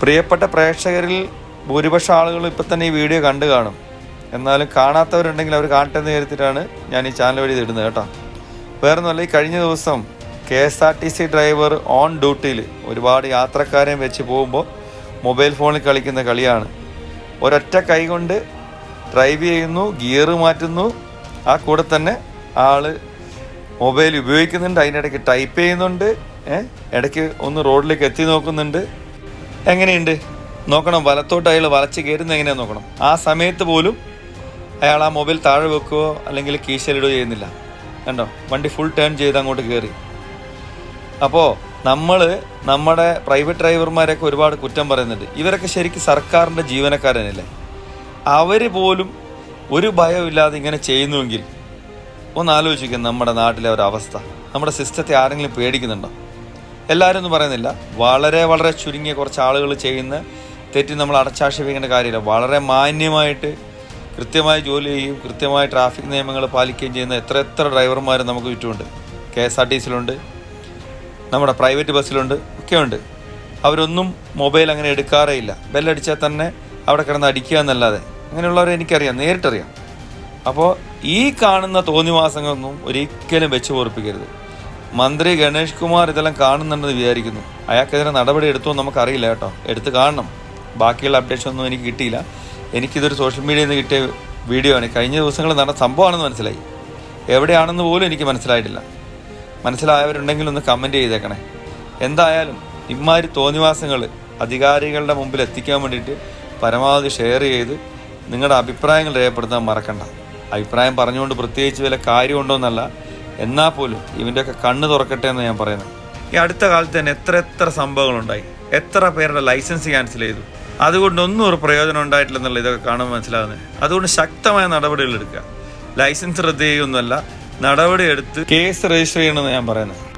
പ്രിയപ്പെട്ട പ്രേക്ഷകരിൽ ഭൂരിപക്ഷം ആളുകൾ ഇപ്പം തന്നെ ഈ വീഡിയോ കണ്ടു കാണും. എന്നാലും കാണാത്തവരുണ്ടെങ്കിൽ അവർ കാണട്ടെ എന്ന് കരുതിയിട്ടാണ് ഞാൻ ഈ ചാനൽ വഴി ഇടുന്നത് കേട്ടോ. വേറൊന്നുമല്ല ഈ കഴിഞ്ഞ ദിവസം K S R T C driver on ഡ്യൂട്ടിയിൽ ഒരുപാട് യാത്രക്കാരെയും വെച്ച് പോകുമ്പോൾ മൊബൈൽ ഫോണിൽ കളിക്കുന്ന കളിയാണ്. ഒരൊറ്റ കൈ കൊണ്ട് ഡ്രൈവ് ചെയ്യുന്നു ഗിയർ മാറ്റുന്നു. ആ കൂടെ തന്നെ ആൾ മൊബൈൽ ഉപയോഗിക്കുന്നുണ്ട് അതിനിടയ്ക്ക് ടൈപ്പ് ചെയ്യുന്നുണ്ട് ഇടയ്ക്ക് ഒന്ന് റോഡിലേക്ക് എത്തി നോക്കുന്നുണ്ട്. എങ്ങനെയുണ്ട്? നോക്കണം വലത്തോട്ട് അയാൾ വളച്ച് കയറുന്ന എങ്ങനെയാ നോക്കണം? ആ സമയത്ത് പോലും അയാൾ ആ മൊബൈൽ താഴെ വെക്കുകയോ അല്ലെങ്കിൽ കീശലിടുകയോ ചെയ്യുന്നില്ല. കണ്ടോ? വണ്ടി ഫുൾ ടേൺ ചെയ്ത് അങ്ങോട്ട് കയറി. അപ്പോൾ നമ്മൾ നമ്മുടെ പ്രൈവറ്റ് ഡ്രൈവർമാരൊക്കെ ഒരുപാട് കുറ്റം പറയുന്നുണ്ട്. ഇവരൊക്കെ ശരിക്കും സർക്കാരിന്റെ ജീവനക്കാരനല്ലേ? അവർ പോലും ഒരു ഭയമില്ലാതെ ഇങ്ങനെ ചെയ്യുന്നുവെങ്കിൽ ഒന്ന് ആലോചിക്കും നമ്മുടെ നാട്ടിലെ ഒരു അവസ്ഥ നമ്മുടെ സിസ്റ്റത്തെ ആരെങ്കിലും പേടിക്കുന്നുണ്ടോ? എല്ലാവരും ഒന്നും പറയുന്നില്ല. വളരെ വളരെ ചുരുങ്ങിയ കുറച്ച് ആളുകൾ ചെയ്യുന്ന തെറ്റി നമ്മൾ അടച്ചാക്ഷേപിക്കേണ്ട കാര്യമില്ല. വളരെ മാന്യമായിട്ട് കൃത്യമായി ജോലി ചെയ്യും കൃത്യമായി ട്രാഫിക് നിയമങ്ങൾ പാലിക്കുകയും ചെയ്യുന്ന എത്ര എത്ര ഡ്രൈവർമാർ നമുക്ക് ചുറ്റുമുണ്ട്. കെ എസ് ആർ ടി സിയിലുണ്ട്. നമ്മുടെ പ്രൈവറ്റ് ബസ്സിലുണ്ട്. ഒക്കെ ഉണ്ട് അവരൊന്നും മൊബൈൽ അങ്ങനെ എടുക്കാറേ ഇല്ല. ബെല്ലടിച്ചാൽ തന്നെ അവിടെ കിടന്ന് അടിക്കുക എന്നല്ലാതെ. അങ്ങനെയുള്ളവരെ എനിക്കറിയാം. നേരിട്ടറിയാം. അപ്പോൾ ഈ കാണുന്ന തോന്നിവാസങ്ങളൊന്നും ഒരിക്കലും വെച്ച് പൊറപ്പിക്കരുത് മന്ത്രി ഗണേഷ് കുമാർ ഇതെല്ലാം കാണുന്നുണ്ടെന്ന് വിചാരിക്കുന്നു. അയാൾക്കെതിരെ നടപടി എടുത്തോ നമുക്കറിയില്ല കേട്ടോ. എടുത്ത് കാണണം. ബാക്കിയുള്ള അപ്ഡേഷൻ ഒന്നും എനിക്ക് കിട്ടിയില്ല. എനിക്കിതൊരു സോഷ്യൽ മീഡിയയിൽ നിന്ന് കിട്ടിയ വീഡിയോ ആണ്. കഴിഞ്ഞ ദിവസങ്ങളിൽ നടന്ന സംഭവമാണെന്ന് മനസ്സിലായി. എവിടെയാണെന്ന് പോലും എനിക്ക് മനസ്സിലായിട്ടില്ല. മനസ്സിലായവരുണ്ടെങ്കിൽ ഒന്ന് കമന്റ് ചെയ്തേക്കണേ. എന്തായാലും ഇമാതിരി തോന്നിവാസങ്ങൾ അധികാരികളുടെ മുമ്പിൽ എത്തിക്കാൻ വേണ്ടിയിട്ട് പരമാവധി ഷെയർ ചെയ്ത് നിങ്ങളുടെ അഭിപ്രായങ്ങൾ രേഖപ്പെടുത്താൻ മറക്കണ്ട. അഭിപ്രായം പറഞ്ഞുകൊണ്ട് പ്രത്യേകിച്ച് വല്ല കാര്യമുണ്ടോയെന്നല്ല എന്നാൽ പോലും ഇവന്റെയൊക്കെ കണ്ണ് തുറക്കട്ടെ എന്ന് ഞാൻ പറയുന്നത് ഈ അടുത്ത കാലത്ത് തന്നെ എത്ര എത്ര സംഭവങ്ങളുണ്ടായി. എത്ര പേരുടെ ലൈസൻസ് ക്യാൻസൽ ചെയ്തു. അതുകൊണ്ടൊന്നും ഒരു പ്രയോജനം ഉണ്ടായിട്ടില്ലെന്നുള്ള ഇതൊക്കെ കാണുമ്പോൾ മനസ്സിലാകുന്നത് അതുകൊണ്ട് ശക്തമായ നടപടികൾ എടുക്കുക. ലൈസൻസ് റദ്ദ് ചെയ്യുന്നല്ല നടപടിയെടുത്ത് കേസ് രജിസ്റ്റർ ചെയ്യണമെന്ന് ഞാൻ പറയുന്നത്